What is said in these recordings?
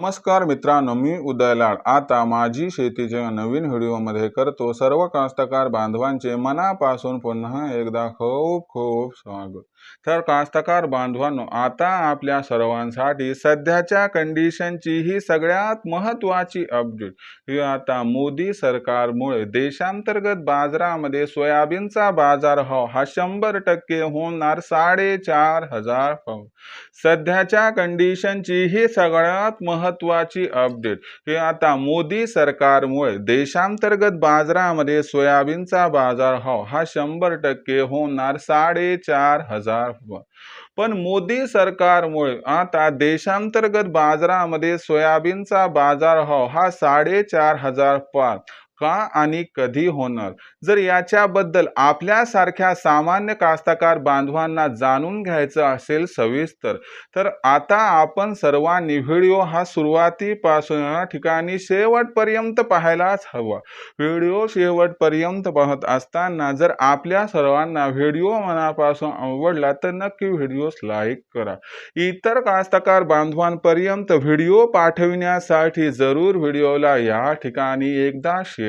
नमस्कार मित्रांनो मी उदयलाड आता माझी शेतीच्या नवीन व्हिडिओमध्ये करतो सर्व कास्तकार बांधवांचे मनापासून पुन्हा एकदा खूप खूप स्वागत. तर कास्तकार बांधवांनो आता आपल्या सर्वांसाठी सध्याच्या कंडिशनची ही सगळ्यात महत्त्वाची अपडेट ही आता मोदी सरकारमुळे देशांतर्गत बाजारामध्ये सोयाबीनचा बाजारभाव हा शंभर टक्के होणार साडेचार हजार पाऊ सध्याच्या कंडिशनची ही सगळ्यात महत्वाची अपडेट हे आता मोदी सरकारमुळे देशांतर्गत बाजारामध्ये सोयाबीनचा बाजार भाव हा शंभर टक्के होणार साडेचार हजार पण मोदी सरकारमुळे आता देशांतर्गत बाजारामध्ये सोयाबीनचा बाजार भाव हा साडेचार हजार पार. का आणि कधी होणार? जर याच्याबद्दल आपल्यासारख्या सामान्य कास्तकार बांधवांना जाणून घ्यायचं असेल सविस्तर तर आता आपण सर्वांनी व्हिडिओ हा सुरुवातीपासून या ठिकाणी शेवटपर्यंत पाहायलाच हवा. व्हिडिओ शेवटपर्यंत पाहत असताना जर आपल्या सर्वांना व्हिडिओ मनापासून आवडला तर नक्की व्हिडिओस लाईक करा. इतर कास्तकार बांधवांपर्यंत व्हिडिओ पाठविण्यासाठी जरूर व्हिडिओला या ठिकाणी एकदा शेअर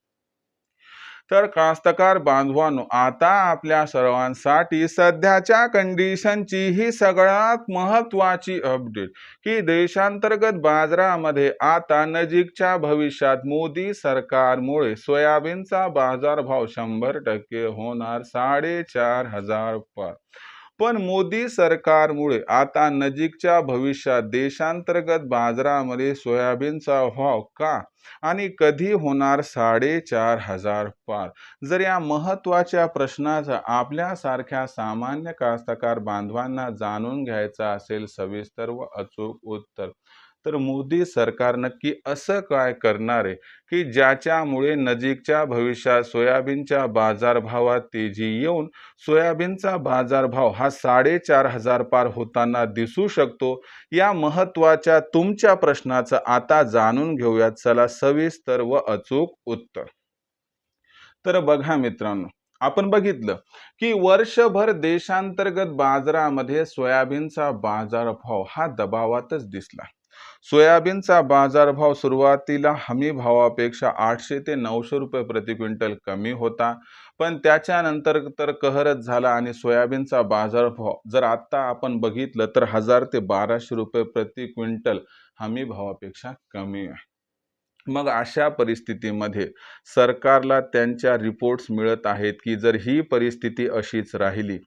तर कास्तकार बांधवांनो आता आपल्या सर्वांसाठी सध्याच्या कंडिशनची ही सगळ्यात महत्त्वाची अपडेट की देशांतर्गत बाजारामध्ये आता नजीकच्या भविष्यात मोदी सरकारमुळे सोयाबीनचा बाजारभाव शंभर टक्के होणार साडेचार हजार पार पण मोदी सरकारमुळे आता नजीकच्या भविष्यात देशांतर्गत बाजारामध्ये सोयाबीनचा भाव का? आणि कधी होणार साडेचार हजार पार? जर या महत्त्वाच्या प्रश्नाचा आपल्यासारख्या सामान्य कास्तकार बांधवांना जाणून घ्यायचा असेल सविस्तर व अचूक उत्तर. तर मोदी सरकार नक्की असं काय करणार आहे की ज्याच्यामुळे नजीकच्या भविष्यात सोयाबीनच्या बाजारभावात तेजी येऊन सोयाबीनचा बाजारभाव हा साडेचार हजार पार होताना दिसू शकतो या महत्त्वाच्या तुमच्या प्रश्नाचं आता जाणून घेऊयात. चला सविस्तर व अचूक उत्तर. तर बघा मित्रांनो आपण बघितलं की वर्षभर देशांतर्गत बाजारामध्ये सोयाबीनचा बाजारभाव हा दबावातच दिसला. सोयाबीनचा बाजारभाव सुरुवातीला हमी भावापेक्षा आठशे ते नऊशे रुपये प्रति क्विंटल कमी होता पण त्याच्यानंतर तर कहरच झाला आणि सोयाबीनचा बाजारभाव जर आत्ता आपण बघितलं तर हजार ते बाराशे रुपये प्रति क्विंटल हमी भावापेक्षा कमी आहे. मग अशा परिस्थितीमध्ये सरकारला त्यांच्या रिपोर्ट्स मिळत आहेत की जर ही परिस्थिती अशीच राहिली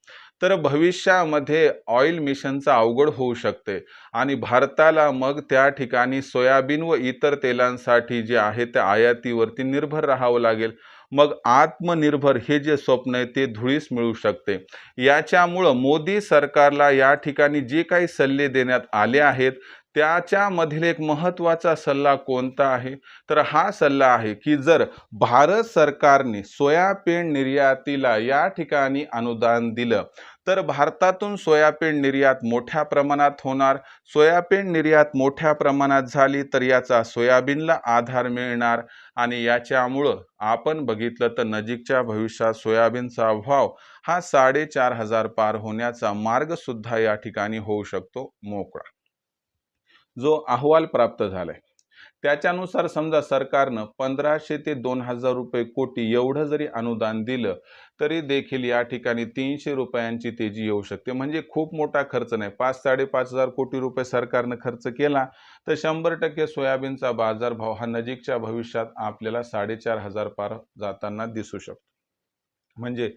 तर भविष्यामध्ये ऑइल मिशनचं अवघड होऊ शकते. आणि भारताला मग त्या ठिकाणी सोयाबीन व इतर तेलांसाठी जे आहे त्या आयातीवरती निर्भर राहावं लागेल. मग आत्मनिर्भर हे जे स्वप्न आहे ते धुळीस मिळू शकते. याच्यामुळं मोदी सरकारला या ठिकाणी जे काही सल्ले देण्यात आले आहेत त्याच्यामधील एक महत्त्वाचा सल्ला कोणता आहे? तर हा सल्ला आहे की जर भारत सरकारने सोयाबीन निर्यातीला या ठिकाणी अनुदान दिलं तर भारतातून सोयाबीन निर्यात मोठ्या प्रमाणात होणार. सोयाबीन निर्यात मोठ्या प्रमाणात झाली तर याचा सोयाबीनला आधार मिळणार आणि याच्यामुळं आपण बघितलं तर नजीकच्या भविष्यात सोयाबीनचा भाव हा साडेचार हजार पार होण्याचा मार्गसुद्धा या ठिकाणी होऊ शकतो मोकळा. जो अहवाल प्राप्त झालाय. त्याच्यानुसार समजा सरकारनं पंधराशे ते दोन हजार रुपये कोटी एवढं जरी अनुदान दिलं तरी देखील या ठिकाणी तीनशे रुपयांची तेजी येऊ शकते. म्हणजे खूप मोठा खर्च नाही. पाच साडेपाच हजार कोटी रुपये सरकारनं खर्च केला तर शंभर टक्के सोयाबीनचा बाजारभाव हा नजीकच्या भविष्यात आपल्याला साडेचार हजार पार जाताना दिसू शकतो. म्हणजे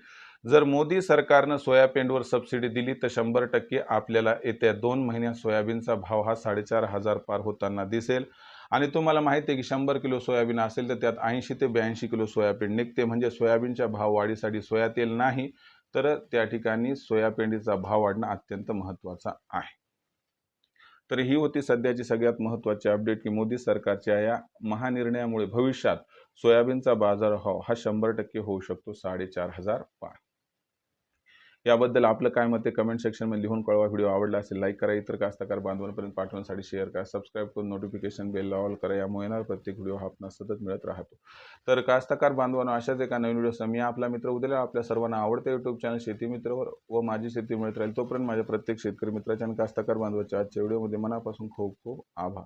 जर मोदी सरकारनं सोयाबीनवर सबसिडी दिली तर शंभर टक्के आपल्याला येत्या दोन महिन्यात सोयाबीनचा भाव हा साडेचार हजार पार होताना दिसेल. आणि तुम्हाला माहिती आहे की शंभर किलो सोयाबीन असेल तर त्यात ऐंशी ते ब्याऐंशी किलो सोयाबीन निघते. म्हणजे सोयाबीनच्या भाव वाढीसाठी सोया तेल नाही तर त्या ठिकाणी सोयापेंडीचा भाव वाढणं अत्यंत महत्त्वाचा आहे. तर ही होती सध्याची सगळ्यात महत्त्वाची अपडेट की मोदी सरकारच्या या महानिर्णयामुळे भविष्यात सोयाबीनचा बाजारभाव हा शंभर टक्के होऊ शकतो साडेचार हजार पार. याबद्दल आपलं काय मत आहे? कमेंट सेक्शनमध्ये लिहून कळवा. व्हिडिओ आवडला असेल लाईक करा. इतर कास्तकार बांधवांपर्यंत पाठवण्यासाठी शेअर करा. सबस्क्राईब करून नोटिफिकेशन बेल ऑल करा. यामुळे येणार प्रत्येक व्हिडिओ हा आपण सतत मिळत राहतो. तर कास्तकार बांधवांनो अशाच एका नवीन व्हिडिओ मी आपला मित्र उद्याला आपल्या सर्वांना आवडते यूट्यूब चॅनल शेती मित्रवर व माझी शेती मिळत राहील तोपर्यंत माझ्या प्रत्येक शेतकरी मित्राच्या आणि कास्तकार बांधवाच्या आजच्या व्हिडिओमध्ये मनापासून खूप खूप आभार.